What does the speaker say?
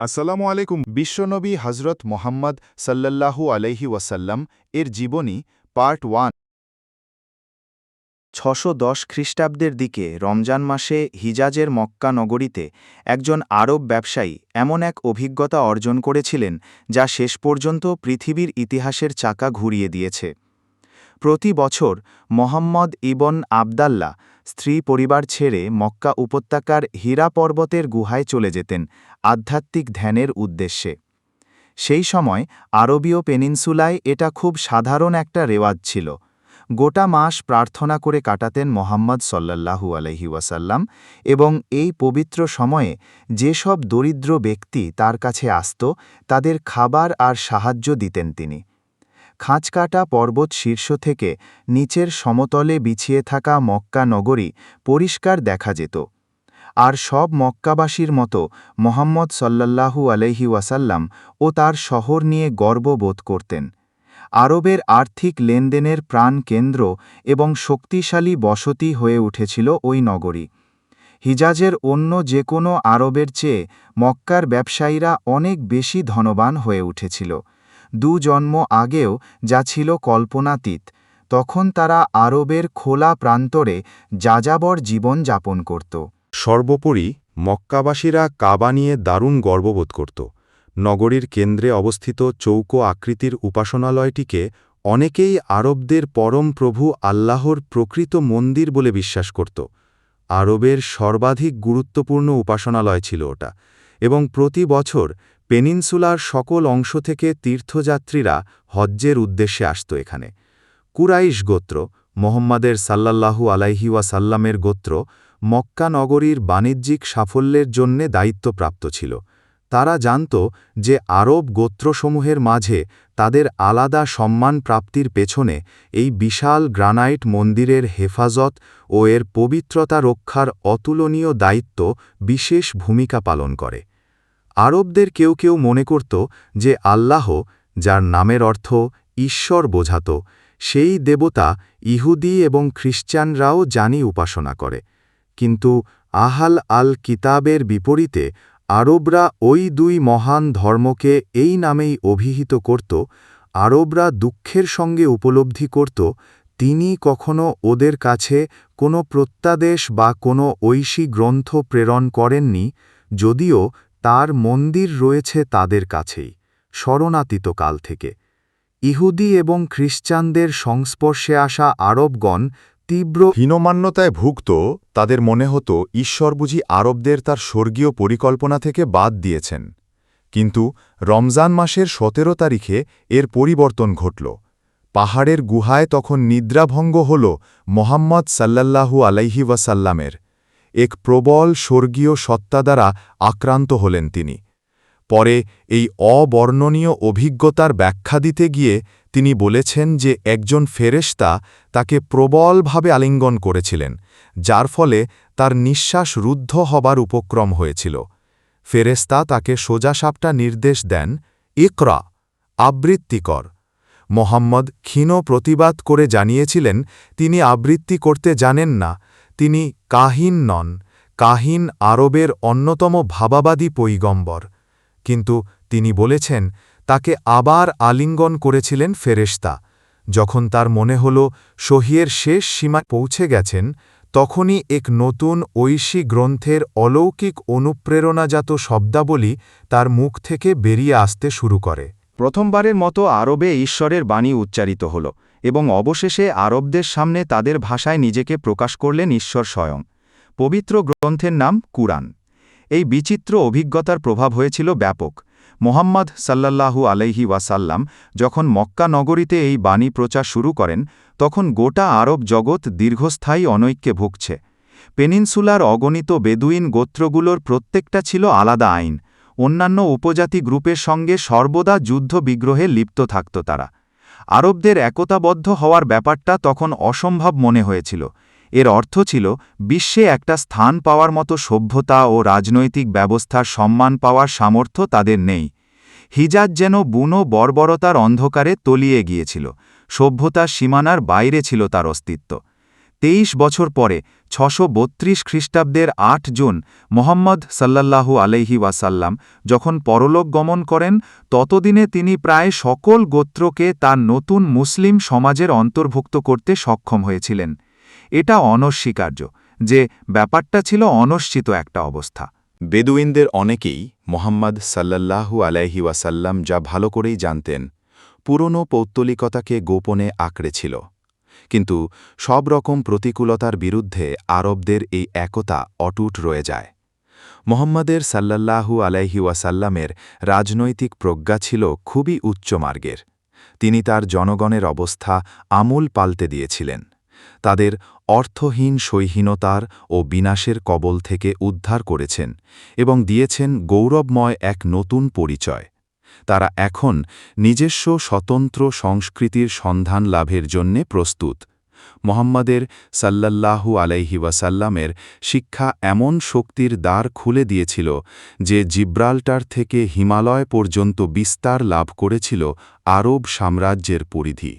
আসসালামু আলাইকুম। বিশ্বনবী হজরত মোহাম্মদ সাল্লাল্লাহু আলাইহি ওয়াসাল্লাম এর জীবনী, পার্ট ওয়ান। ছশো দশ খ্রিস্টাব্দের দিকে রমজান মাসে হিজাজের মক্কা নগরীতে একজন আরব ব্যবসায়ী এমন এক অভিজ্ঞতা অর্জন করেছিলেন যা শেষ পর্যন্ত পৃথিবীর ইতিহাসের চাকা ঘুরিয়ে দিয়েছে। প্রতি বছর মোহাম্মদ ইবন আবদাল্লা স্ত্রী পরিবার ছেড়ে মক্কা উপত্যকার হীরা পর্বতের গুহায় চলে যেতেন আধ্যাত্মিক ধ্যানের উদ্দেশ্যে। সেই সময় আরবীয় পেনিনসুলায় এটা খুব সাধারণ একটা রেওয়াজ ছিল। গোটা মাস প্রার্থনা করে কাটাতেন মোহাম্মদ সল্লাল্লাহু আলহি ওয়াসাল্লাম এবং এই পবিত্র সময়ে যেসব দরিদ্র ব্যক্তি তার কাছে আসত, তাদের খাবার আর সাহায্য দিতেন তিনি। খাঁচকাটা পর্বত শীর্ষ থেকে নিচের সমতলে বিছিয়ে থাকা মক্কা নগরী পরিষ্কার দেখা যেত। আর সব মক্কাবাসীর মতো মোহাম্মদ সল্লাল্লাহু আলহি ওয়াসাল্লাম ও তার শহর নিয়ে গর্ববোধ করতেন। আরবের আর্থিক লেনদেনের প্রাণ কেন্দ্র এবং শক্তিশালী বসতি হয়ে উঠেছিল ওই নগরী। হিজাজের অন্য যে কোনো আরবের চেয়ে মক্কার ব্যবসায়ীরা অনেক বেশি ধনবান হয়ে উঠেছিল। দু জন্ম আগেও যা ছিল কল্পনাতীত, তখন তারা আরবের খোলা প্রান্তরে যাযাবর জীবন যাপন করত। সর্বোপরি, মক্কাবাসীরা কাবা নিয়ে দারুণ গর্ববোধ করত। নগরীর কেন্দ্রে অবস্থিত চৌকো আকৃতির উপাসনালয়টিকে অনেকেই আরবদের পরম প্রভু আল্লাহর প্রকৃত মন্দির বলে বিশ্বাস করত। আরবের সর্বাধিক গুরুত্বপূর্ণ উপাসনালয় ছিল ওটা এবং প্রতি বছর পেনিনসুলার সকল অংশ থেকে তীর্থযাত্রীরা হজ্জের উদ্দেশ্যে আসত এখানে। কুরাইশ গোত্র, মোহাম্মদের সাল্লাল্লাহু আলাইহি ওয়াসাল্লামের গোত্র, মক্কা নগরীর বাণিজ্যিক সাফল্যের জন্যে দায়িত্বপ্রাপ্ত ছিল। তারা জানত যে আরব গোত্রসমূহের মাঝে তাদের আলাদা সম্মান প্রাপ্তির পেছনে এই বিশাল গ্রানাইট মন্দিরের হেফাজত ও এর পবিত্রতা রক্ষার অতুলনীয় দায়িত্ব বিশেষ ভূমিকা পালন করে। আরবদের কেউ কেউ মনে করত যে আল্লাহ, যার নামের অর্থ ঈশ্বর বোঝাত, সেই দেবতা ইহুদি এবং খ্রিস্টানরাও জানি উপাসনা করে। কিন্তু আহাল আল কিতাবের বিপরীতে আরবরা ওই দুই মহান ধর্মকে এই নামেই অভিহিত করত, আরবরা দুঃখের সঙ্গে উপলব্ধি করত, তিনি কখনো ওদের কাছে কোনো প্রত্যাদেশ বা কোনো ঐশী গ্রন্থ প্রেরণ করেননি, যদিও তার মন্দির রয়েছে তাদের কাছেই, শরণাতীত কাল থেকে। ইহুদি এবং খ্রিস্টানদের সংস্পর্শে আসা আরবগণ তীব্র হীনমান্যতায় ভুক্ত, তাদের মনে হতো ঈশ্বর বুঝি আরবদের তার স্বর্গীয় পরিকল্পনা থেকে বাদ দিয়েছেন। কিন্তু রমজান মাসের সতেরো তারিখে এর পরিবর্তন ঘটল। পাহাড়ের গুহায় তখন নিদ্রাভঙ্গ হল মোহাম্মদ সাল্লাল্লাহু আলাইহি ওয়াসাল্লামের। এক প্রবল স্বর্গীয় সত্তা দ্বারা আক্রান্ত হলেন তিনি। পরে এই অবর্ণনীয় অভিজ্ঞতার ব্যাখ্যা দিতে গিয়ে তিনি বলেছেন যে একজন ফেরেশতা তাকে প্রবলভাবে আলিঙ্গন করেছিলেন, যার ফলে তার নিঃশ্বাস রুদ্ধ হবার উপক্রম হয়েছিল। ফেরেস্তা তাকে সোজাসাপটা নির্দেশ দেন, ইকরা আবৃত্তিকর মোহাম্মদ ক্ষীণ প্রতিবাদ করে জানিয়েছিলেন, তিনি আবৃত্তি করতে জানেন না তিনি কাহিন নন, কাহিন আরবের অন্যতম ভাবাবাদী পৈগম্বর। কিন্তু তিনি বলেছেন, তাকে আবার আলিঙ্গন করেছিলেন ফেরেশতা। যখন তার মনে হল, সহিয়ের শেষ সীমা পৌঁছে গেছেন, তখনই এক নতুন ঐশী গ্রন্থের অলৌকিক অনুপ্রেরণাজাত শব্দাবলী তার মুখ থেকে বেরিয়ে আসতে শুরু করে। প্রথমবারের মতো আরবে ঈশ্বরের বাণী উচ্চারিত হল। এবং অবশেষে আরবদের সামনে তাদের ভাষায় নিজেকে প্রকাশ করলেন ঈশ্বর স্বয়ং। পবিত্র গ্রন্থের নাম কুরআন। এই বিচিত্র অভিজ্ঞতার প্রভাব হয়েছিল ব্যাপক। মোহাম্মদ সাল্লাল্লাহু আলাইহি ওয়াসাল্লাম যখন মক্কা নগরীতে এই বাণী প্রচার শুরু করেন, তখন গোটা আরব জগৎ দীর্ঘস্থায়ী অনৈক্যে ভুগছে। পেনিনসুলার অগণিত বেদুইন গোত্রগুলোর প্রত্যেকটা ছিল আলাদা আইন। অন্যান্য উপজাতি গ্রুপের সঙ্গে সর্বদা যুদ্ধ বিগ্রহে লিপ্ত থাকত তারা। আরবদের একতাবদ্ধ হওয়ার ব্যাপারটা তখন অসম্ভব মনে হয়েছিল। এর অর্থ ছিল, বিশ্বে একটা স্থান পাওয়ার মতো সভ্যতা ও রাজনৈতিক ব্যবস্থার সম্মান পাওয়ার সামর্থ্য তাদের নেই। হিজাজ যেন বুনো বর্বরতার অন্ধকারে তলিয়ে গিয়েছিল। সভ্যতার সীমানার বাইরে ছিল তার অস্তিত্ব। তেইশ বছর পরে ছশো বত্রিশ খ্রিস্টাব্দের আট জুন মোহাম্মদ সাল্লাল্লাহু আলাইহি ওয়াসাল্লাম যখন পরলোক গমন করেন, ততদিনে তিনি প্রায় সকল গোত্রকে তার নতুন মুসলিম সমাজের অন্তর্ভুক্ত করতে সক্ষম হয়েছিলেন। এটা অনস্বীকার্য যে ব্যাপারটা ছিল অনিশ্চিত একটা অবস্থা। বেদুইনদের অনেকেই মোহাম্মদ সাল্লাল্লাহু আলাইহি ওয়াসাল্লাম যা ভালো করেই জানতেন, পুরনো পৌত্তলিকতাকে গোপনে আঁকড়েছিল কিন্তু সব রকম প্রতিকূলতার বিরুদ্ধে আরবদের এই একতা অটুট রয়ে যায়। মোহাম্মদের সাল্লাল্লাহু আলাইহি ওয়াসাল্লামের রাজনৈতিক প্রজ্ঞা ছিল খুবই উচ্চমার্গের তিনি তার জনগণের অবস্থা আমূল পাল্টে দিয়েছিলেন। তাদের অর্থহীন সৈহীনতার ও বিনাশের কবল থেকে উদ্ধার করেছেন এবং দিয়েছেন গৌরবময় এক নতুন পরিচয়। তারা এখন নিজস্ব স্বতন্ত্র সংস্কৃতির সন্ধান লাভের জন্যে প্রস্তুত। মোহাম্মদের সাল্লাল্লাহু আলাইহি ওয়াসাল্লামের শিক্ষা এমন শক্তির দ্বার খুলে দিয়েছিল যে জিব্রাল্টার থেকে হিমালয় পর্যন্ত বিস্তার লাভ করেছিল আরব সাম্রাজ্যের পরিধি।